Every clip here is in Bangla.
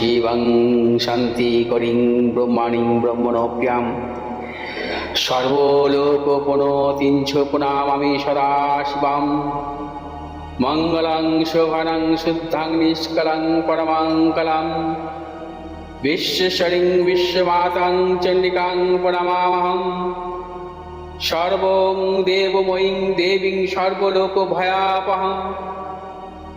শিবং শান্তি করিং ব্রহ্মাণী ব্রহ্মণ্যাম সর্বলোকপণতিঞ্চপনামামি সদা সদাশিবাম। মঙ্গলং শোভনং শুদ্ধাং নিষ্কলং পরমাঙ্কলাম বিশ্বশরিং বিশ্বমাতাং চণ্ডিকাং প্রণমামহম। সর্বং দেবময়ীং দেবীং সর্বলোকভয়াপহম।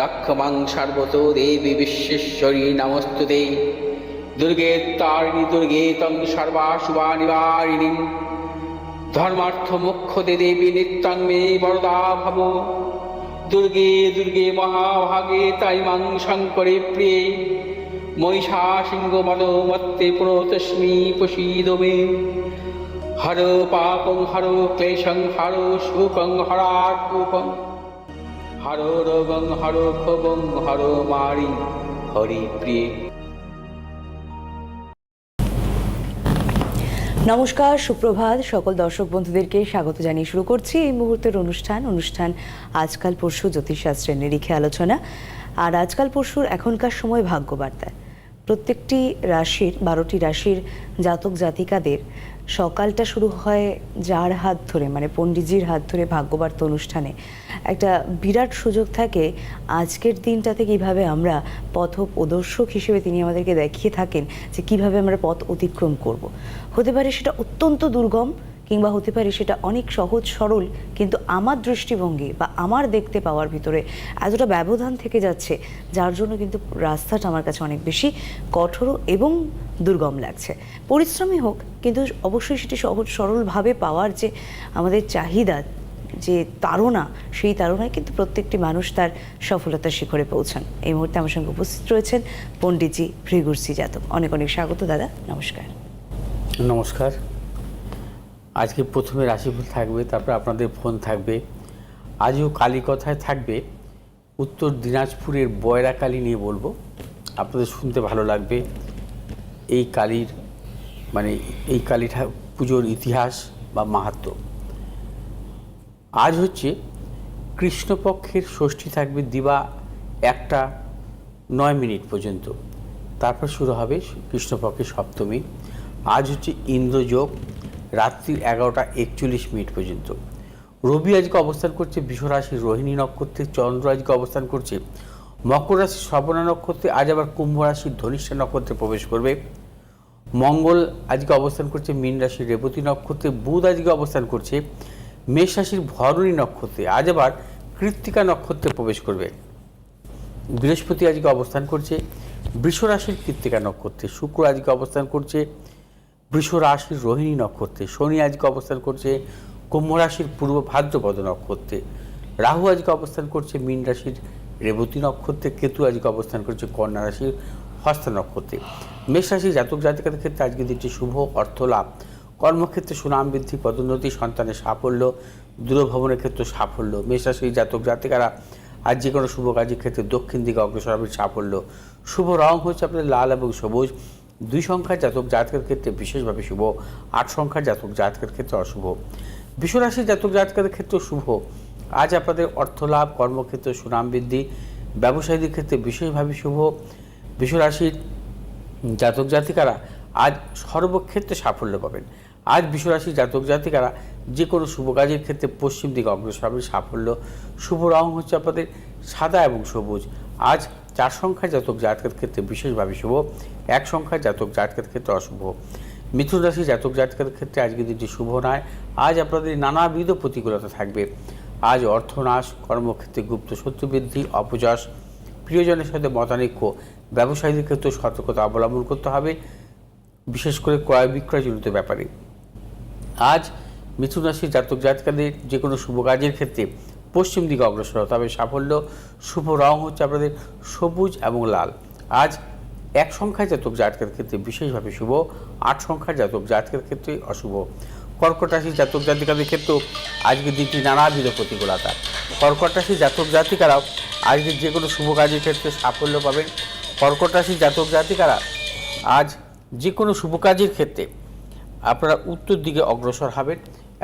রক্ষমাং সর্বত দেবী বিশ্বেশ্বরী নমস্তুতে। দুর্গে তারিণী দুর্গে তং সর্বাশুভা নিবারিণী ধর্মার্থ মুখ্য দে দেবী নিত্যং মে বরদা ভব দুর্গে দুর্গে মহাভাগে তাই মাং শঙ্করে প্রিয়ে। মহিষা সিংহ মদ মত্তে প্রতস্মি প্রসীদ মে হর পাপং হর ক্লেশং হর সুখং হরাকুপং হর রোগং হর ক্ষোভং, হর মারি, হরি প্রিয়ে। নমস্কার, সুপ্রভাত। সকল দর্শক বন্ধুদেরকে স্বাগত জানিয়ে শুরু করছি এই মুহূর্তের অনুষ্ঠান। অনুষ্ঠান আজকাল পরশু জ্যোতিষশাস্ত্রের নিরিখে আলোচনা। আর আজকাল পরশুর এখনকার সময় ভাগ্যবার্তা প্রত্যেকটি রাশির, বারোটি রাশির জাতক জাতিকাদের সকালটা শুরু হয় যার হাত ধরে মানে পণ্ডিতজির হাত ধরে ভাগ্যবার্ত অনুষ্ঠানে একটা বিরাট সুযোগ থাকে, আজকের দিনটাতে কীভাবে আমরা পথ প্রদর্শক হিসেবে তিনি আমাদেরকে দেখিয়ে থাকেন যে কীভাবে আমরা পথ অতিক্রম করব। হতে পারে সেটা অত্যন্ত দুর্গম কিংবা হতে পারে সেটা অনেক সহজ, সরল, কিন্তু আমার দৃষ্টিভঙ্গি বা আমার দেখতে পাওয়ার ভিতরে এতটা ব্যবধান থেকে যাচ্ছে, যার জন্য কিন্তু রাস্তাটা আমার কাছে অনেক বেশি কঠোর এবং দুর্গম লাগছে। পরিশ্রমী হোক, কিন্তু অবশ্যই সেটি সহজ, সরলভাবে পাওয়ার যে আমাদের চাহিদা, যে তাড়না, সেই তাড়নায় কিন্তু প্রত্যেকটি মানুষ তার সফলতার শিখরে পৌঁছান। এই মুহূর্তে আমার সঙ্গে উপস্থিত রয়েছেন পণ্ডিতজি ভৃগুরসি যাদব অনেক অনেক স্বাগত দাদা, নমস্কার। নমস্কার। আজকে প্রথমে রাশিফল থাকবে, তারপর আপনাদের ফোন থাকবে। আজও কালী কথায় থাকবে। উত্তর দিনাজপুরের বয়রা কালী নিয়ে বলব। আপনাদের শুনতে ভালো লাগবে। এই কালীর মানে এই কালী পুজোর ইতিহাস বা মাহাত্ম্য আজ হচ্ছে কৃষ্ণপক্ষের ষষ্ঠী থাকবে দিবা একটা নয় মিনিট পর্যন্ত। তারপর শুরু হবে কৃষ্ণপক্ষের সপ্তমী। আজ হচ্ছে ইন্দ্রযোগ। রাত্রি এগারোটা একচল্লিশ মিনিট পর্যন্ত। রবি আজকে অবস্থান করছে বিশ্বরাশির রোহিণী নক্ষত্রে, চন্দ্র আজকে অবস্থান করছে মকর রাশির শ্রবণা নক্ষত্রে, আজ আবার কুম্ভ রাশির ধনিষ্ঠা নক্ষত্রে প্রবেশ করবে। মঙ্গল আজকে অবস্থান করছে মীন রাশির রেবতী নক্ষত্রে, বুধ আজকে অবস্থান করছে মেষ রাশির ভরণী নক্ষত্রে, আজ আবার কৃত্তিকা নক্ষত্রে প্রবেশ করবে। বৃহস্পতি আজকে অবস্থান করছে, বৃষ রাশির কৃত্তিকা নক্ষত্রে, শুক্র আজকে অবস্থান করছে বৃষ রাশির রোহিণী নক্ষত্রে, শনি আজকে অবস্থান করছে কুম্ভ রাশির পূর্ব ভাদ্রপদ নক্ষত্রে, রাহু আজকে অবস্থান করছে মীন রাশির রেবতী নক্ষত্রে, কেতু আজকে অবস্থান করছে কন্যা রাশির হস্ত নক্ষত্রে। মেষ রাশির জাতক জাতিকাদের ক্ষেত্রে আজকে দিনটি শুভ অর্থ লাভ কর্মক্ষেত্রে সুনাম বৃদ্ধি, পদোন্নতি, সন্তানের সাফল্য, দূরভ্রমণের ক্ষেত্রে সাফল্য। মেষরাশির জাতক জাতিকারা আজ যে কোনো শুভ কাজের ক্ষেত্রে দক্ষিণ দিকে অগ্রসর হবে সাফল্য। শুভ রং হচ্ছে আপনাদের লাল এবং সবুজ। দুই সংখ্যার জাতক জাতকের ক্ষেত্রে বিশেষভাবে শুভ, আট সংখ্যার জাতক জাতকের ক্ষেত্রে অশুভ। বিশ্বরাশির জাতক জাতকের ক্ষেত্রে শুভ। আজ আপনাদের অর্থ লাভ কর্মক্ষেত্রে সুনাম বৃদ্ধি, ব্যবসায়ীদের ক্ষেত্রে বিশেষভাবে শুভ। বিশ্বরাশির জাতক জাতিকারা আজ সর্বক্ষেত্রে সাফল্য পাবেন। আজ বিশ্বরাশির জাতক জাতিকারা যে কোনো শুভ কাজের ক্ষেত্রে পশ্চিম দিকে অগ্রসর হবে, সাফল্য। শুভ রং হচ্ছে আপনাদের সাদা এবং সবুজ। আজ চার সংখ্যার জাতক জাতকের ক্ষেত্রে বিশেষভাবে শুভ, এক সংখ্যার জাতক জাতকের ক্ষেত্রে অশুভ। মিথুন রাশি জাতক জাতকের ক্ষেত্রে আজকে দিনটি শুভ নয়। আজ আপনাদের নানাবিধ প্রতিকূলতা থাকবে। আজ অর্থনাশ, কর্মক্ষেত্রে গুপ্ত শত্রু বৃদ্ধি, অপযশ, প্রিয়জনের সাথে মতানৈক্য, ব্যবসায়ীদের ক্ষেত্রে সতর্কতা অবলম্বন করতে হবে, বিশেষ করে ক্রয় বিক্রয়জনিত ব্যাপারে। আজ মিথুন রাশির জাতক জাতকাদের যে কোনো শুভ কাজের ক্ষেত্রে পশ্চিম দিকে অগ্রসর হতে হবে সাফল্য, শুভ রং হচ্ছে আপনাদের সবুজ এবং লাল। আজ এক সংখ্যার জাতক জাতকের ক্ষেত্রে বিশেষভাবে শুভ, আট সংখ্যার জাতক জাতকের ক্ষেত্রে অশুভ। কর্কট জাতক জাতিকাদের ক্ষেত্রেও আজকের দিনটি নানাবিধ প্রতিকূলতা। কর্কট রাশির জাতক জাতিকারাও আজকে যে কোনো শুভ কাজের ক্ষেত্রে সাফল্য পাবেন। কর্কট রাশির জাতক জাতিকারা আজ যে কোনো শুভ কাজের ক্ষেত্রে আপনারা উত্তর দিকে অগ্রসর হবেন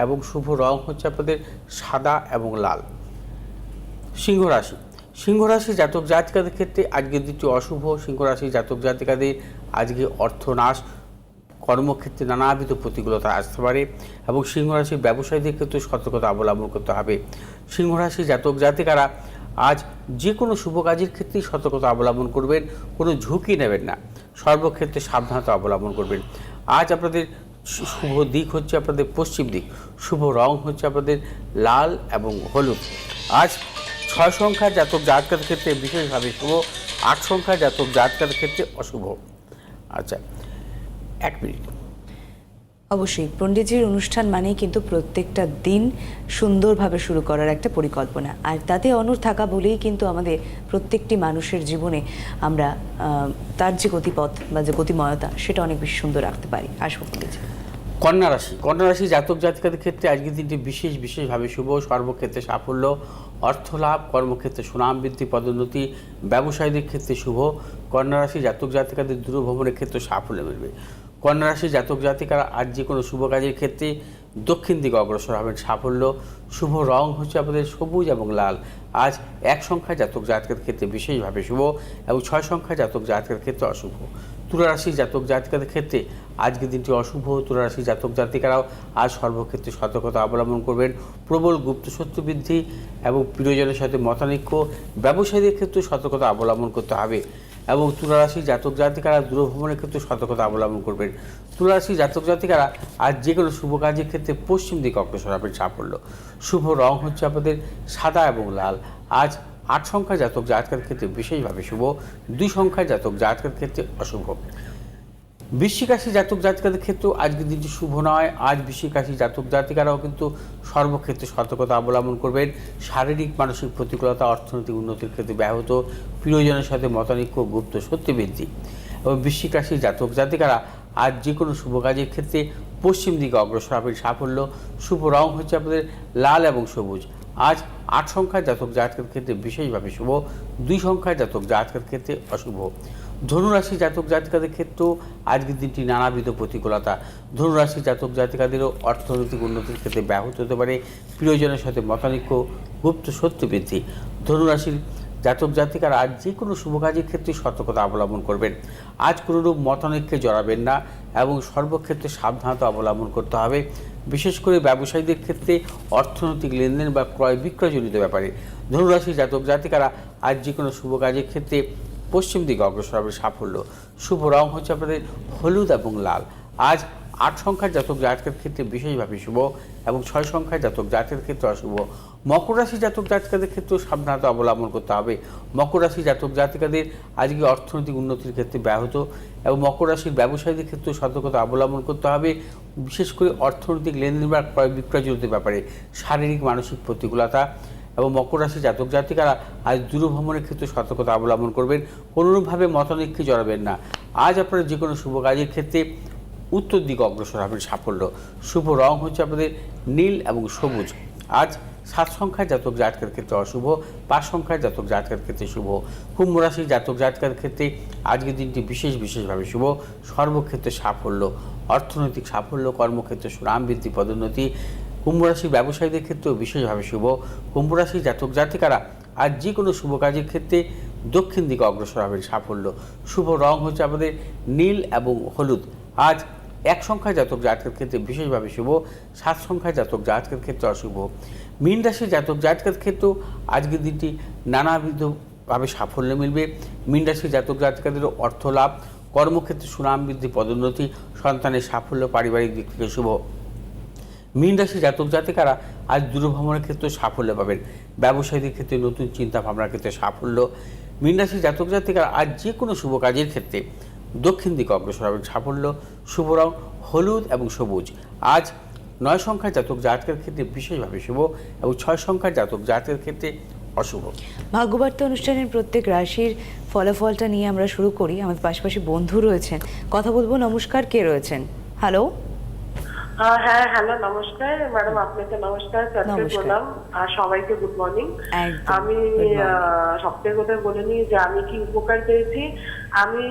এবং শুভ রং হচ্ছে আপনাদের সাদা এবং লাল। সিংহ রাশি। সিংহ রাশি জাতক জাতিকাদের ক্ষেত্রে আজকে দিনটি অশুভ। সিংহ রাশি জাতক জাতিকাদের আজকে অর্থনাশ, কর্মক্ষেত্রে নানাবিধ প্রতিকূলতা আসতে পারে এবং সিংহ রাশির ব্যবসায়ীদের ক্ষেত্রে সতর্কতা অবলম্বন করতে হবে। সিংহ রাশি জাতক জাতিকারা আজ যে কোনো শুভ কাজের ক্ষেত্রেই সতর্কতা অবলম্বন করবেন, কোনো ঝুঁকি নেবেন না। সর্বক্ষেত্রে সাবধানতা অবলম্বন করবেন। আজ আপনাদের শুভ দিক হচ্ছে আপনাদের পশ্চিম দিক। শুভ রং হচ্ছে আপনাদের লাল এবং হলুদ। আজ ছয় সংখ্যার জাতক জাতকের ক্ষেত্রে বিশেষভাবে শুভ, আট সংখ্যার জাতক জাতকের ক্ষেত্রে অশুভ। আচ্ছা এক মিনিট। অবশ্যই, পণ্ডিতজির অনুষ্ঠান মানেই কিন্তু প্রত্যেকটা দিন সুন্দরভাবে শুরু করার একটা পরিকল্পনা। আর তাতে অনুর থাকা বলেই কিন্তু আমাদের প্রত্যেকটি মানুষের জীবনে আমরা তার যে গতিপথ বা যে গতিময়তা, সেটা অনেক বেশি সুন্দর রাখতে পারি। আসব পণ্ডিতজি। কন্যা রাশি। কন্যা রাশি জাতক জাতিকাদের ক্ষেত্রে আজকের দিনটি বিশেষ বিশেষভাবে শুভ, সর্বক্ষেত্রে সাফল্য অর্থ লাভ কর্মক্ষেত্রে সুনাম বৃদ্ধি, পদোন্নতি, ব্যবসায়ীদের ক্ষেত্রে শুভ, কন্যা রাশি জাতক জাতিকাদের দূরভ্রমণের ক্ষেত্রে সাফল্য মিলবে। কন্যা রাশি জাতক জাতিকারা আজ যে কোনো শুভ কাজের ক্ষেত্রে দক্ষিণ দিকে অগ্রসর হবেন, সাফল্য, শুভ রং হচ্ছে আপনাদের সবুজ এবং লাল। আজ এক সংখ্যা জাতক জাতকের ক্ষেত্রে বিশেষভাবে শুভ এবং ছয় সংখ্যা জাতক জাতকের ক্ষেত্রে অশুভ। তুলারাশি জাতক জাতিকাদের ক্ষেত্রে আজকের দিনটি অশুভ তুলারাশি জাতক জাতিকারাও আজ সর্বক্ষেত্রে সতর্কতা অবলম্বন করবেন। প্রবল গুপ্ত বৃদ্ধি এবং প্রিয়জনের সাথে মতানৈক্য, ব্যবসায়ীদের ক্ষেত্রে সতর্কতা অবলম্বন করতে হবে এবং তুলারাশি জাতক জাতিকারা দূরভ্রমণের ক্ষেত্রে সতর্কতা অবলম্বন করবেন। তুলারাশি জাতক জাতিকারা আজ যে কোনো শুভ কাজের ক্ষেত্রে পশ্চিম দিকে অগ্রসর হবেন সাফল্য। শুভ রং হচ্ছে আপনাদের সাদা এবং লাল। আজ আট সংখ্যা জাতক জাতকের ক্ষেত্রে বিশেষভাবে শুভ, দুই সংখ্যা জাতক জাতকের ক্ষেত্রে অশুভ। বৃশ্চিক রাশি জাতক জাতিকাদের ক্ষেত্রেও আজকের দিনটি শুভ নয়। আজ বৃশ্চিক রাশি জাতক জাতিকারাও কিন্তু সর্বক্ষেত্রে সতর্কতা অবলম্বন করবেন। শারীরিক, মানসিক প্রতিকূলতা, অর্থনৈতিক উন্নতির ক্ষেত্রে ব্যাহত। প্রিয়জনের সাথে মতানৈক্য, গুপ্ত সত্যি বৃদ্ধি এবং বৃশ্চিক রাশির জাতক জাতিকারা আজ যে কোনো শুভ কাজের ক্ষেত্রে পশ্চিম দিকে অগ্রসর হবেন সাফল্য। শুভ রং হচ্ছে আপনাদের লাল এবং সবুজ। আজ আট সংখ্যায় জাতক জাতকের ক্ষেত্রে বিশেষভাবে শুভ, দুই সংখ্যায় জাতক জাতকের ক্ষেত্রে অশুভ। ধনুরাশি জাতক জাতিকাদের ক্ষেত্রেও আজকের দিনটি নানাবিধ প্রতিকূলতা। ধনুরাশি জাতক জাতিকাদেরও অর্থনৈতিক উন্নতির ক্ষেত্রে ব্যাহত হতে পারে। প্রিয়জনের সাথে মতানৈক্য, গুপ্ত সত্য বৃদ্ধি। ধনুরাশির জাতক জাতিকারা আজ যে কোনো শুভ কাজের ক্ষেত্রে সতর্কতা অবলম্বন করবেন। আজ কোনোরূপ মতানৈক্যে জড়াবেন না। এবং সর্বক্ষেত্রে সাবধানতা অবলম্বন করতে হবে। বিশেষ করে ব্যবসায়ীদের ক্ষেত্রে অর্থনৈতিক লেনদেন বা ক্রয় বিক্রয়জনিত ব্যাপারে। ধনুরাশি জাতক জাতিকারা আজ যে কোনো শুভ কাজের ক্ষেত্রে পশ্চিম দিকে অগ্রসর হবে সাফল্য। শুভ রং হচ্ছে আপনাদের হলুদ এবং লাল। আজ আট সংখ্যার জাতক জাতকের ক্ষেত্রে বিশেষভাবে শুভ এবং ছয় সংখ্যার জাতক জাতকের ক্ষেত্রে অশুভ। মকর রাশি জাতক জাতিকাদের ক্ষেত্রেও সাবধানতা অবলম্বন করতে হবে। মকর রাশি জাতক জাতিকাদের আজকে অর্থনৈতিক উন্নতির ক্ষেত্রে ব্যাহত এবং মকর রাশির ব্যবসায়ীদের ক্ষেত্রেও সতর্কতা অবলম্বন করতে হবে। বিশেষ করে অর্থনৈতিক লেনদেন বা ক্রয় বিক্রয়জনিত ব্যাপারে শারীরিক, মানসিক প্রতিকূলতা এবং মকর রাশি জাতক জাতিকারা আজ দূরভ্রমণের ক্ষেত্রে সতর্কতা অবলম্বন করবেন। কোনোরূপভাবে মতানৈক্যে জড়াবেন না। আজ আপনারা যে কোনো শুভ কাজের ক্ষেত্রে উত্তর দিকে অগ্রসর হবেন সাফল্য। শুভ রং হচ্ছে আপনাদের নীল এবং সবুজ। আজ সাত সংখ্যায় জাতক জাতকের ক্ষেত্রে অশুভ, পাঁচ সংখ্যায় জাতক জাতকের ক্ষেত্রে শুভ। কুম্ভ রাশির জাতক জাতকের ক্ষেত্রে আজকের দিনটি বিশেষ বিশেষভাবে শুভ। সর্বক্ষেত্রে সাফল্য, অর্থনৈতিক সাফল্য, কর্মক্ষেত্রে সুনাম বৃদ্ধি, পদোন্নতি। কুম্ভ রাশির ব্যবসায়ীদের ক্ষেত্রেও বিশেষভাবে শুভ। কুম্ভ রাশির জাতক জাতিকারা আজ যে কোনো শুভ কাজের ক্ষেত্রে দক্ষিণ দিকে অগ্রসর হবেন সাফল্য। শুভ রং হচ্ছে আমাদের নীল এবং হলুদ। আজ এক সংখ্যায় জাতক জাতকের ক্ষেত্রে বিশেষভাবে শুভ, সাত সংখ্যায় জাতক জাতকের ক্ষেত্রে অশুভ। মীন রাশির জাতক জাতকের ক্ষেত্রেও আজকের দিনটি নানাবিধভাবে সাফল্য মিলবে। মীন রাশির জাতক জাতকাদের অর্থ লাভ, কর্মক্ষেত্রে সুনাম বৃদ্ধি, পদোন্নতি, সন্তানের সাফল্য, পারিবারিক দিক থেকে শুভ। মীন রাশি জাতক জাতিকারা আজ দূরভ্রমণের ক্ষেত্রে সাফল্য পাবেন। ব্যবসায়ীদের ক্ষেত্রে নতুন চিন্তা ভাবনার ক্ষেত্রে সাফল্য। মীন রাশি জাতক জাতিকারা আজ যে কোনো শুভ কাজের ক্ষেত্রে দক্ষিণ দিকে অগ্রসর হবেন। সাফল্য, শুভ রং, হলুদ এবং সবুজ। আজ নয় সংখ্যার জাতক জাতকের ক্ষেত্রে বিশেষভাবে শুভ এবং ছয় সংখ্যার জাতক জাতকের ক্ষেত্রে অশুভ। ভাগ্যবার্তা অনুষ্ঠানের প্রত্যেক রাশির ফলাফলটা নিয়ে আমরা শুরু করি। আমাদের পাশাপাশি বন্ধু রয়েছেন। কথা বলব, নমস্কার, কে রয়েছেন? হ্যালো হ্যাঁ হ্যালো নমস্কার। ম্যাডাম আপনাকে নমস্কার। স্যারকে। আর সবাইকে গুড মর্নিং আমি সবথেকে কথা বলে নিই যে আমি কি উপকার পেয়েছি। আমি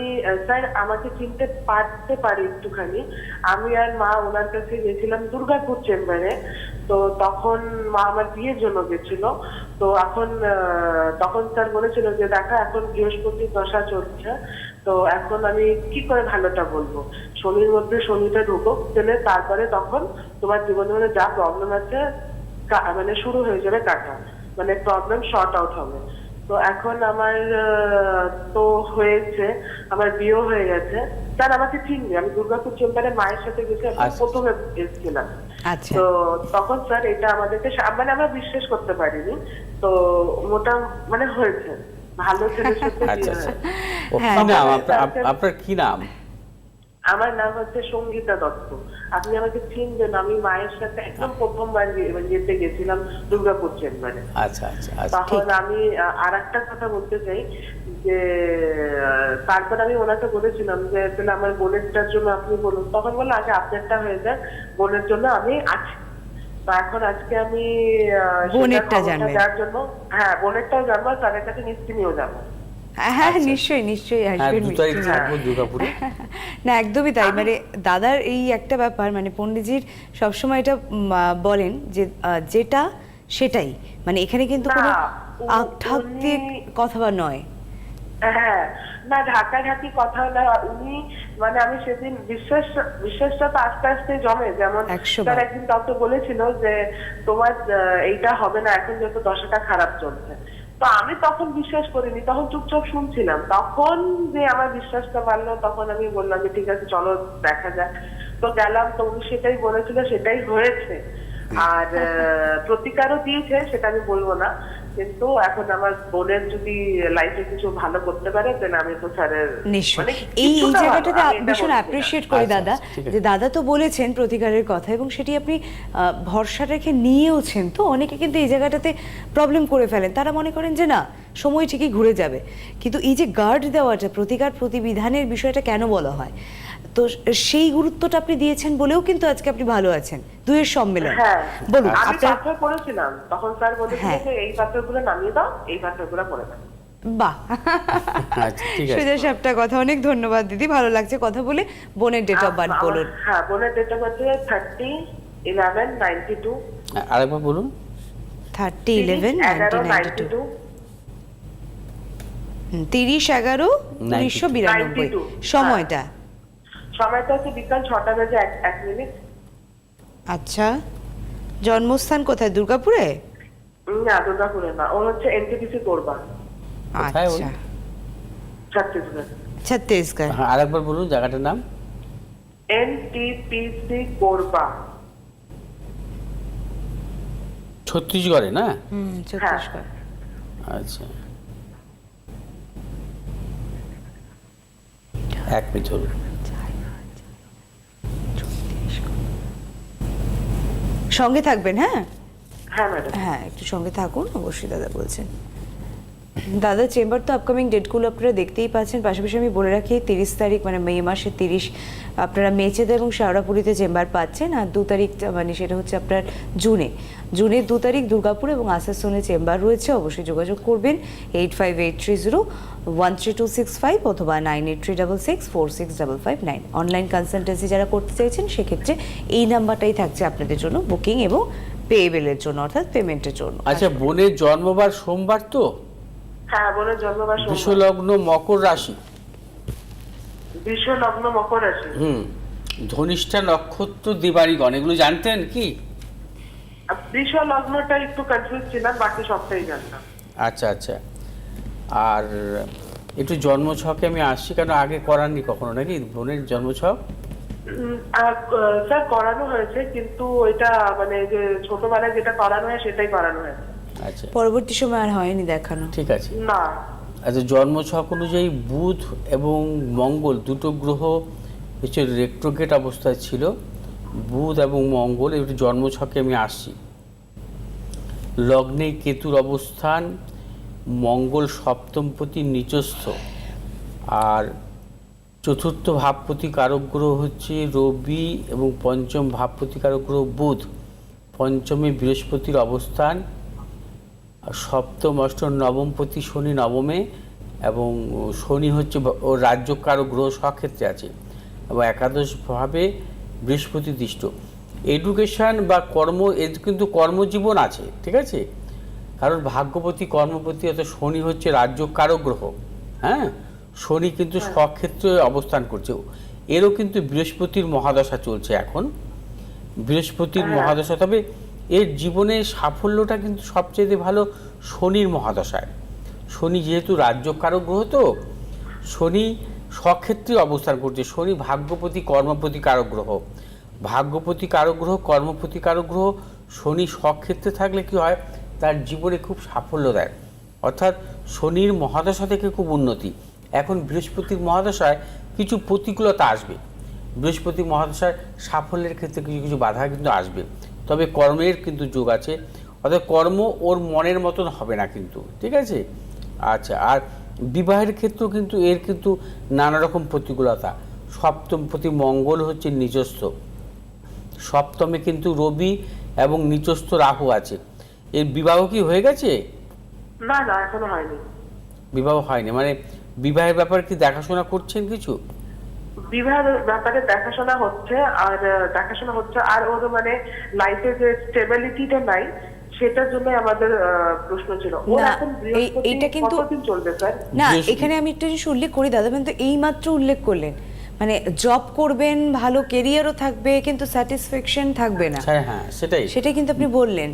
স্যার আমাকে চিনতে পারতে পারি একটুখানি। আমি আর মা ওনার কাছে গেছিলাম দুর্গাপুর চেম্বারে তো তখন মা আমার বিয়ের জন্য গেছিল। তো এখন তখন স্যার বলেছিল যে দেখা এখন বৃহস্পতির দশা চলছে। তো এখন আমি কি করে ভালোটা বলব? শনির মধ্যে শনিটা ঢুকুক তাহলে তারপরে তখন তোমার জীবনে মানে যা প্রবলেম আছে মানে শুরু হয়ে যাবে কাটা। মানে প্রবলেম শর্ট আউট হবে। তো এখন আমার আহ, তো হয়েছে আমার বিয়েও হয়ে গেছে। স্যার আমাকে চিনবে আমি দুর্গাপুর চেম্বারে মায়ের সাথে গেছি আচ্ছা। প্রথমে এসেছিলাম। আচ্ছা। তো তখন স্যার এটা আমাদেরকে মানে আমরা বিশ্বাস করতে পারিনি। তো মোটা মানে হয়েছে। ভালো ছেলের সাথে বিয়ে আচ্ছা। আচ্ছা হ্যাঁ। আপনার কি নাম? আমার নাম হচ্ছে সঙ্গীতা দত্ত। আপনি আমাকে চিনবেন আমি মায়ের সাথে একদম প্রথমবার মানে যেতে গেছিলাম দুর্গাপুর চেম্বারে। আচ্ছা আচ্ছা আচ্ছা তখন আমি আর একটা কথা বলতে চাই যে তারপর আমি ওনাকে বলেছিলাম যে তাহলে আমার বোনেরটার জন্য আপনি বলুন। তখন বলল আগে আপনারটা হয়ে যাক বোনের জন্য আমি আছি। তো এখন আজকে আমি বোনেরটা জানবেন। জন্য হ্যাঁ বোনেরটাও জানব আর তাদের কাছে মিষ্টি নিয়েও যাব। হ্যাঁ হ্যাঁ আচ্ছা। নিশ্চয়ই নিশ্চয়ই হ্যাঁ আসবেন দুর্গাপুরে। না একদমই তাই। মানে দাদার এই একটা ব্যাপার মানে পণ্ডিতজির সবসময় এটা বলেন যে যেটা সেটাই। মানে এখানে কিন্তু কোনো উনি- কথা বা নয়। হ্যাঁ না ঢাকা ঢাকি কথা না উনি মানে আমি সেদিন বিশ্বাস বিশ্বাসটা তো আস্তে আস্তে জমে। যেমন তার একদিন কাউকে বলেছিল যে তোমার এইটা হবে না এখন যত দশাটা খারাপ চলছে। তো আমি তখন বিশ্বাস করিনি তখন চুপচাপ শুনছিলাম। তখন যে আমার বিশ্বাসটা বাড়লো তখন আমি বললাম যে ঠিক আছে চলো দেখা যাক। তো গেলাম তো উনি সেটাই বলেছিল সেটাই হয়েছে। আর আহ, প্রতিকারও দিয়েছে সেটা আমি বলব না। কিন্তু এখন আমার বোনের যদি লাইফে কিছু ভালো করতে পারে তাহলে আমি তো স্যারের নিশ্চয়ই মানে এই এই জায়গাটাতে ভীষণ। অ্যাপ্রিসিয়েট করি আচ্ছা, দাদা আচ্ছা। যে দাদা তো বলেছেন প্রতিকারের কথা এবং সেটি আপনি আহ, ভরসা রেখে নিয়েওছেন তো অনেকে কিন্তু এই জায়গাটাতে প্রবলেম করে ফেলেন তারা মনে করেন যে না সময় ঠিকই ঘুরে যাবে কিন্তু এই যে গার্ড দেওয়াটা প্রতিকার প্রতিবিধানের বিষয়টা কেন বলা হয় তো সেই গুরুত্বটা আপনি দিয়েছেন বলেও কিন্তু আজকে আপনি ভালো আছেন। দুয়ের সম্মেলন। হ্যাঁ বলুন আমি পাথর করেছিলাম তখন স্যার বলেছিল হ্যাঁ। যে এই পাথরগুলো নামিয়ে দাও এই পাথরগুলো করে দাও বাহ। আচ্ছা সুজা সাপটা কথা। অনেক ধন্যবাদ দিদি ভালো লাগছে কথা বলে। বোনের ডেট অফ বার্থ বলুন। হ্যাঁ বোনের date of thirty eleven ninety two আরেকবার বলুন। থার্টি ইলেভেন নাইনটি টু তিরিশ এগারো উনিশশো বিরানব্বই। সময়টা। সময়টা হচ্ছে বিকাল ছটা বেজে এক এক মিনিট আচ্ছা জন্মস্থান কোথায় দুর্গাপুরে? না দুর্গাপুরে না ও হচ্ছে এনটিপিসি করবা কোথায়? আচ্ছা। ছত্তিশগড়। ছত্তিশগড়। হ্যাঁ আরেকবার বলুন জায়গাটার নাম। এনটিপিসি করবা। ছত্তিশগড়ে না? হুম ছত্তিশগড়। আচ্ছা। এক মিনিট ধরুন সঙ্গে থাকবেন হ্যাঁ? হ্যাঁ ম্যাডাম। হ্যাঁ একটু সঙ্গে থাকুন অবশ্যই দাদা বলছেন। দাদা, চেম্বার তো আপকামিং ডেটগুলো আপনারা দেখতেই পাচ্ছেন। পাশাপাশি আমি বলে রাখি, তিরিশ তারিখ মানে মে মাসের তিরিশ, আপনারা মেচেদা এবং শাওড়াপুরিতে চেম্বার পাচ্ছেন। আর দু তারিখ মানে সেটা হচ্ছে আপনার জুনে। জুনের দু তারিখ দুর্গাপুর এবং আসানসোলে চেম্বার রয়েছে। অবশ্যই যোগাযোগ করবেন eight five eight three zero one three two six five অথবা nine eight three double six four six double five nine online consultancy যারা করতে চাইছেন, সেক্ষেত্রে এই নাম্বারটাই থাকছে আপনাদের জন্য বুকিং এবং পেয়েবেলের জন্য, অর্থাৎ পেমেন্টের জন্য। আচ্ছা বোনের জন্মবার সোমবার তো? হ্যাঁ বোনের জন্মবার। বিশ্বলগ্ন মকর রাশি। বিশ্ব লগ্ন মকর রাশি। হুম ধনিষ্ঠা নক্ষত্র দিবাড়িগণ এগুলো জানতেন কি? বিশ্ব লগ্নটা একটু কনফিউজ ছিলাম বাকি সবটাই জানতাম। আচ্ছা আচ্ছা। আর একটু জন্মছকে আমি আসছি কেন? আগে করাননি কখনো নাকি? বোনের জন্মছক? স্যার করানো হয়েছে কিন্তু ওইটা মানে যে ছোটবেলায় যেটা করানো হয় সেটাই করানো হয়েছে। আচ্ছা। পরবর্তী সময় আর হয়নি দেখানো। ঠিক আছে। না। আচ্ছা জন্মছক অনুযায়ী বুধ এবং মঙ্গল দুটো গ্রহ হচ্ছে রেক্টোগেট অবস্থায় ছিল। বুধ এবং মঙ্গল একটু জন্মছকে আমি আসছি। লগ্নে কেতুর অবস্থান মঙ্গল সপ্তমপতি নিচস্থ আর চতুর্থ ভাবপতি কারক গ্রহ হচ্ছে রবি এবং পঞ্চম ভাবপতি কারক গ্রহ বুধ। পঞ্চমে বৃহস্পতির অবস্থান সপ্তম অষ্টম নবমপতি শনি নবমে এবং শনি হচ্ছে ও রাজ্যকারক গ্রহ স্বক্ষেত্রে আছে এবং একাদশভাবে বৃহস্পতি দৃষ্ট। এডুকেশন বা কর্ম এর কিন্তু কর্মজীবন আছে ঠিক আছে? কারণ ভাগ্যপতি কর্মপতি অর্থাৎ শনি হচ্ছে রাজ্য রাজ্যকারক গ্রহ হ্যাঁ? শনি কিন্তু সক্ষেত্রে অবস্থান করছে। এরও কিন্তু বৃহস্পতির মহাদশা চলছে এখন। বৃহস্পতির মহাদশা তবে এর জীবনে সাফল্যটা কিন্তু সবচেয়ে ভালো শনির মহাদশায়। শনি যেহেতু রাজ্যকারক গ্রহ তো, শনি স্বক্ষেত্রে অবস্থান করছে। শনি ভাগ্যপতি, কর্মপতি কারক গ্রহ। ভাগ্যপতি কারক গ্রহ, কর্মপতি কারক গ্রহ, শনি স্বক্ষেত্রে থাকলে কি হয়? তার জীবনে খুব সাফল্য দেয়। অর্থাৎ শনির মহাদশা থেকে খুব উন্নতি। এখন বৃহস্পতির মহাদশায় কিছু প্রতিকূলতা আসবে। বৃহস্পতি মহাদশার সাফল্যের ক্ষেত্রে কিছু কিছু বাধা কিন্তু আসবে। তবে কর্মের কিন্তু যোগ আছে। অর্থাৎ কর্ম ওর মনের মতন হবে না কিন্তু ঠিক আছে? আচ্ছা আর বিবাহের ক্ষেত্রেও কিন্তু এর কিন্তু নানা রকম প্রতিকূলতা। সপ্তম প্রতি মঙ্গল হচ্ছে নিজস্ব। সপ্তমে কিন্তু রবি এবং নিচস্থ রাহু আছে। এর বিবাহ কি হয়ে গেছে? না না এখনও হয়নি। বিবাহ হয়নি মানে বিবাহের ব্যাপারে কি দেখাশোনা করছেন কিছু? বিবাহের ব্যাপারে দেখাশোনা হচ্ছে আর দেখাশোনা হচ্ছে আর ওর মানে লাইফে যে স্টেবিলিটিটা নাই সেটার জন্য আমাদের প্রশ্ন ছিল। এইটা কিন্তু- চলবে স্যার? না এখানে আমি একটা জিনিস উল্লেখ করি দাদা কিন্তু এই মাত্র উল্লেখ করলেন। মানে জব করবেন ভালো কেরিয়ারও থাকবে কিন্তু স্যাটিসফ্যাকশন থাকবে না। হ্যাঁ হ্যাঁ সেটাই। সেটাই কিন্তু আপনি বললেন।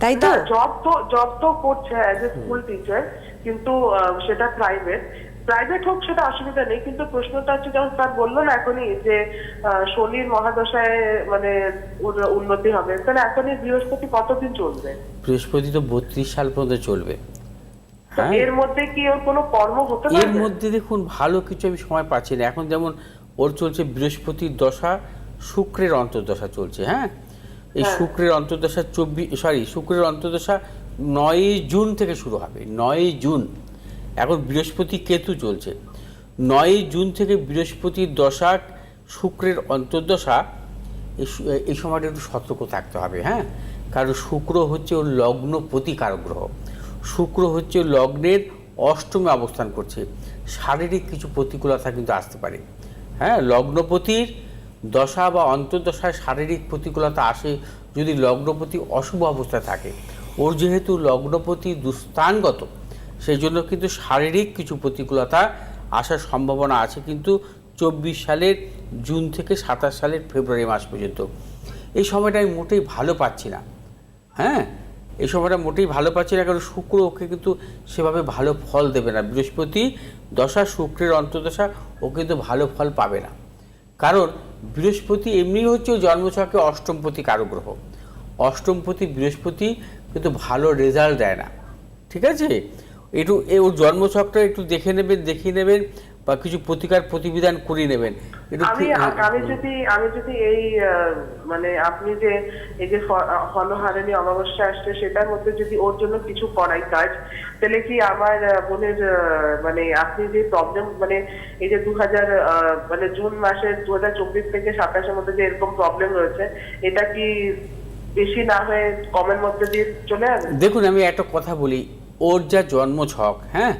তাই তো? জব তো জব তো করছে অ্যাজ এ স্কুল টিচার কিন্তু আহ, সেটা প্রাইভেট প্রাইভেট হোক সেটা অসুবিধা নেই কিন্তু প্রশ্নটা হচ্ছে যেমন স্যার বলল না এখনই যে শনির মহাদশায় মানে উন্নতি হবে। তাহলে এখনই বৃহস্পতি কতদিন চলবে? বৃহস্পতি তো বত্রিশ সাল পর্যন্ত চলবে। হ্যাঁ? এর মধ্যে কি ওর কোনো কর্ম হতে এর মধ্যে দেখুন ভালো কিছু আমি সময় পাচ্ছি না। এখন যেমন ওর চলছে বৃহস্পতির দশা শুক্রের অন্তর্দশা চলছে হ্যাঁ? এই হ্যাঁ। শুক্রের অন্তর্দশা চব্বিশ সরি শুক্রের অন্তর্দশা নয়ই জুন থেকে শুরু হবে নয়ই জুন। এখন বৃহস্পতি কেতু চলছে নয়ই জুন থেকে বৃহস্পতির দশা, শুক্রের অন্তর্দশা এই সময়টা একটু সতর্ক থাকতে হবে হ্যাঁ? কারণ শুক্র হচ্ছে ওর লগ্ন প্রতিকারক গ্রহ। শুক্র হচ্ছে লগ্নের অষ্টমে অবস্থান করছে। শারীরিক কিছু প্রতিকূলতা কিন্তু আসতে পারে হ্যাঁ? লগ্নপতির দশা বা অন্তর্দশায় শারীরিক প্রতিকূলতা আসে যদি লগ্নপতি অশুভ অবস্থায় থাকে। ওর যেহেতু লগ্নপতি দুস্থানগত সেই জন্য কিন্তু শারীরিক কিছু প্রতিকূলতা আসার সম্ভাবনা আছে কিন্তু চব্বিশ সালের জুন থেকে সাতাশ সালের ফেব্রুয়ারি মাস পর্যন্ত। এই সময়টা আমি মোটেই ভালো পাচ্ছি না। হ্যাঁ? এই সময়টা মোটেই ভালো পাচ্ছি না, কারণ শুক্র ওকে কিন্তু সেভাবে ভালো ফল দেবে না। বৃহস্পতি দশা, শুক্রের অন্তর্দশা, ও কিন্তু ভালো ফল পাবে না। কারণ বৃহস্পতি এমনি হচ্ছে জন্মছকে অষ্টমপতি কারও গ্রহ। অষ্টমপতি বৃহস্পতি কিন্তু ভালো রেজাল্ট দেয় না। ঠিক আছে? একটু ওর জন্মছকটা একটু দেখে নেবেন দেখিয়ে নেবেন বা কিছু প্রতিকার প্রতিবিধান করে নেবেন। আমি হ্যাঁ, আমি যদি আমি যদি এই মানে আপনি যে এই যে হলহারিণী অমাবস্যা আসছে সেটার মধ্যে যদি ওর জন্য কিছু করাই কাজ তাহলে কি আমার বোনের মানে আপনি যে প্রবলেম মানে এই যে দু হাজার মানে জুন মাসের দু হাজার চব্বিশ থেকে সাতাশের মধ্যে যে এরকম প্রবলেম রয়েছে এটা কি বেশি না হয়ে কমের মধ্যে দিয়ে চলে যাবে দেখুন আমি একটা কথা বলি। ওর যা জন্মছক হ্যাঁ?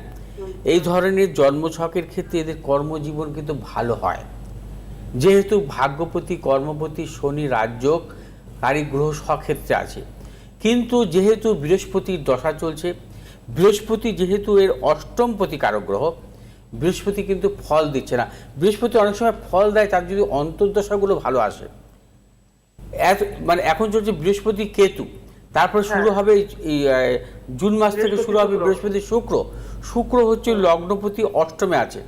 এই ধরনের জন্মছকের ক্ষেত্রে এদের কর্মজীবন কিন্তু ভালো হয়। যেহেতু ভাগ্যপতি, কর্মপতি, শনি রাজ্যক কারী, গ্রহ স্বক্ষেত্রে আছে। কিন্তু যেহেতু বৃহস্পতির দশা চলছে, বৃহস্পতি যেহেতু এর অষ্টমপতি কারক গ্রহ, বৃহস্পতি কিন্তু ফল দিচ্ছে না। বৃহস্পতি অনেক সময় ফল দেয়, তার যদি অন্তর্দশাগুলো ভালো আসে। এত- মানে এখন চলছে বৃহস্পতি কেতু। তারপর শুরু হবে জুন মাস থেকে শুরু হবে বৃহস্পতি, শুক্র। শুক্র হচ্ছে লগ্নপতি অষ্টমে আছে।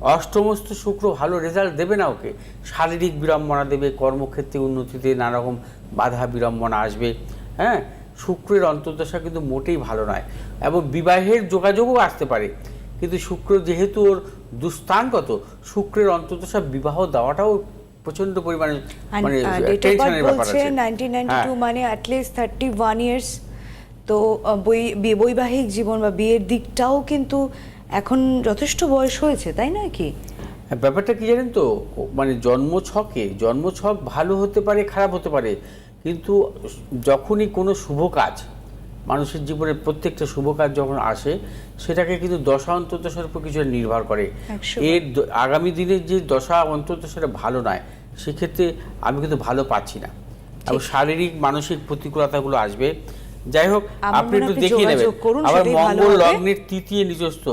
অষ্টমস্ত শুক্র ভালো রেজাল্ট দেবে না ওকে। শারীরিক বিড়ম্বনা দেবে কর্মক্ষেত্রে উন্নতিতে নানারকম বাধা বিড়ম্বনা আসবে। হ্যাঁ? শুক্রের অন্তর্দশা কিন্তু মোটেই ভালো নয়। এবং বিবাহের যোগাযোগও আসতে পারে। কিন্তু শুক্র যেহেতু ওর দুস্থানগত শুক্রের অন্তর্দশা বিবাহ দেওয়াটাও প্রচণ্ড পরিমাণে মানে ডেট টেনশনের ব্যাপার আছে। নাইনটিন নাইনটি হ্যাঁ। টু মানে থার্টি ওয়ান ইয়ার্স তো বই বৈবাহিক জীবন বা বিয়ের দিকটাও কিন্তু এখন যথেষ্ট বয়স হয়েছে তাই নয় কি? হ্যাঁ, ব্যাপারটা কি জানেন তো? মানে জন্মছকে জন্মছক ভালো হতে পারে খারাপ হতে পারে। কিন্তু যখনই কোনো শুভ কাজ মানুষের জীবনে প্রত্যেকটা শুভ কাজ যখন আসে সেটাকে কিন্তু দশা অন্তর্দশার উপর কিছু নির্ভর করে। এর আগামী দিনের যে দশা অন্তর্দশাটা ভালো নয় সেক্ষেত্রে আমি কিন্তু ভালো পাচ্ছি না। এবং শারীরিক মানসিক প্রতিকূলতাগুলো আসবে। যাই হোক আপনি একটু দেখিয়ে নেবেন। আবার মঙ্গল লগ্নের তৃতীয় নিজস্ব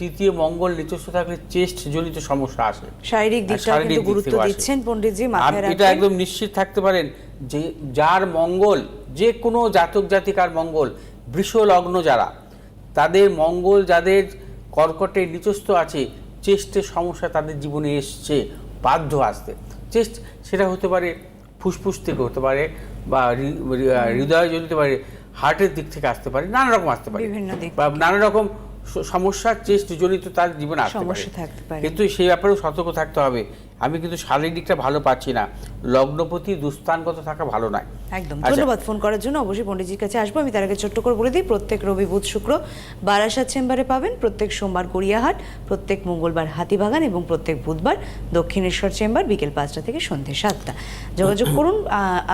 তৃতীয় মঙ্গল নিজস্ব থাকলে চেস্ট জনিত সমস্যা আসে। শারীরিক শারীরিক কিন্তু গুরুত্ব দিচ্ছেন পণ্ডিতজি মাথায় আপনি এটা একদম নিশ্চিত থাকতে পারেন যে যার মঙ্গল যে কোনো জাতক জাতিকার মঙ্গল বৃষ লগ্ন যারা তাদের মঙ্গল যাদের কর্কটে নিচস্থ আছে চেষ্টের সমস্যা তাদের জীবনে এসছে বাধ্য আসতে। চেস্ট সেটা হতে পারে ফুসফুস থেকে হতে পারে বা হৃদয় জনিত পারে হার্টের দিক থেকে আসতে পারে নানা রকম আসতে পারে। বা নানা রকম সমস্যা চেস্ট জনিত তার জীবনে আসতে থাকতে পারে। কিন্তু সেই ব্যাপারেও সতর্ক থাকতে হবে। আমি কিন্তু শারীরিকটা ভালো পাচ্ছি না। লগ্নপতি দুস্থানগত থাকা ভালো নয়। একদম। আচ্ছা। ধন্যবাদ ফোন করার জন্য। অবশ্যই পণ্ডিতজির কাছে আসব। আমি তার আগে ছোট্ট করে বলে দিই প্রত্যেক রবি বুধ শুক্র বারাসাত চেম্বারে পাবেন। প্রত্যেক সোমবার গড়িয়াহাট প্রত্যেক মঙ্গলবার হাতিবাগান এবং প্রত্যেক বুধবার দক্ষিণেশ্বর চেম্বার বিকেল পাঁচটা থেকে সন্ধ্যে সাতটা। যোগাযোগ করুন।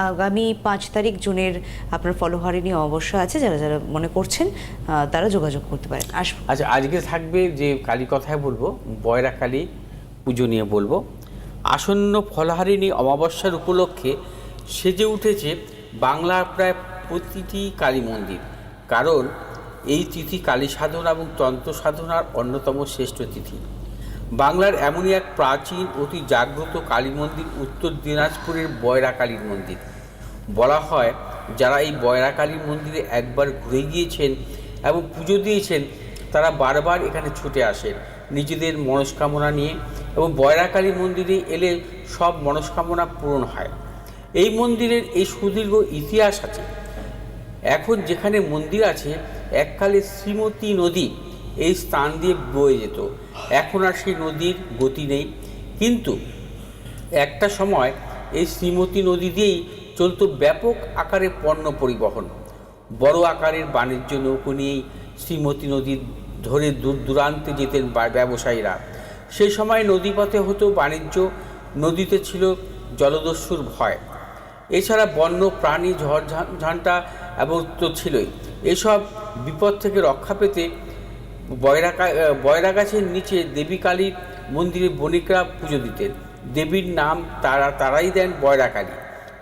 আগামী পাঁচ তারিখ জুনের আপনার ফলোহারি নিয়ে অবশ্য আছে। যারা যারা মনে করছেন তারা যোগাযোগ করতে পারেন। আসব। আচ্ছা আজকে থাকবে যে কালী কথায় বলব বয়রা কালী পুজো নিয়ে বলব। আসন্ন ফলহারিণী অমাবস্যার উপলক্ষে সেজে উঠেছে বাংলার প্রায় প্রতিটি কালী মন্দির। কারণ এই তিথি কালী সাধনা এবং তন্ত্র সাধনার অন্যতম শ্রেষ্ঠ তিথি। বাংলার এমনই এক প্রাচীন, অতি জাগ্রত কালী মন্দির উত্তর দিনাজপুরের বয়রা কালীর মন্দির। বলা হয়, যারা এই বয়রা কালীর মন্দিরে একবার ঘুরে গিয়েছেন এবং পুজো দিয়েছেন, তারা বারবার এখানে ছুটে আসেন। নিজেদের মনস্কামনা নিয়ে এবং বয়রা কালী মন্দিরে এলে সব মনস্কামনা পূরণ হয়। এই মন্দিরের এই সুদীর্ঘ ইতিহাস আছে। এখন যেখানে মন্দির আছে, এককালে শ্রীমতী নদী এই স্থান দিয়ে বয়ে যেত। এখন আর সেই নদীর গতি নেই। কিন্তু একটা সময় এই শ্রীমতী নদী দিয়েই চলত ব্যাপক আকারে পণ্য পরিবহন। বড় আকারের বাণিজ্য নৌকো নিয়েই শ্রীমতী নদী ধরে দূর দূরান্তে যেতেন ব্যবসায়ীরা। সেই সময় নদীপথে হতো বাণিজ্য নদীতে ছিল জলদস্যুর ভয়। এছাড়া বন্য প্রাণী ঝড় ঝা- ঝান্টা এবং তো ছিলই। এসব বিপদ থেকে রক্ষা পেতে বয়রা কা- আহ, বয়রা গাছের নিচে দেবী কালীর মন্দিরে বণিকরা পুজো দিতেন। দেবীর নাম তারা তারাই দেন বয়রা কালী।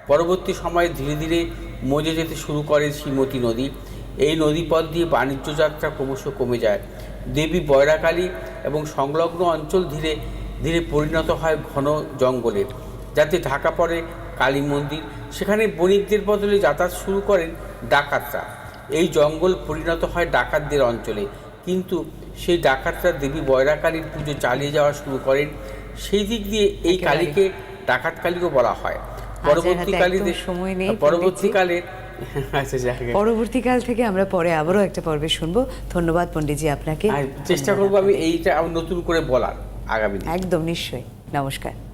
পরবর্তী সময়ে ধীরে ধীরে মজে যেতে শুরু করে শ্রীমতী নদী। এই নদীপথ দিয়ে বাণিজ্য যাত্রা ক্রমশ কমে যায়। দেবী বয়রা কালী এবং সংলগ্ন অঞ্চল ধীরে ধীরে পরিণত হয় ঘন জঙ্গলের। যাতে ঢাকা পড়ে কালী মন্দির সেখানে বণিকদের বদলে যাতায়াত শুরু করেন ডাকাতরা। এই জঙ্গল পরিণত হয় ডাকাতদের অঞ্চলে। কিন্তু সেই ডাকাতরা দেবী বয়রা কালীর পুজো চালিয়ে যাওয়া শুরু করেন। সেই দিক দিয়ে এই কালীকে ডাকাত কালীও বলা হয়। হাতে পরবর্তীকালে সময় নেই, পরবর্তীকালে আচ্ছা। পরবর্তীকাল থেকে আমরা পরে আবারও একটা পর্বে শুনব। ধন্যবাদ পণ্ডিতজি আপনাকে। চেষ্টা করব আমি এইটা নতুন করে বলার আগামী একদম নিশ্চয়ই। নমস্কার।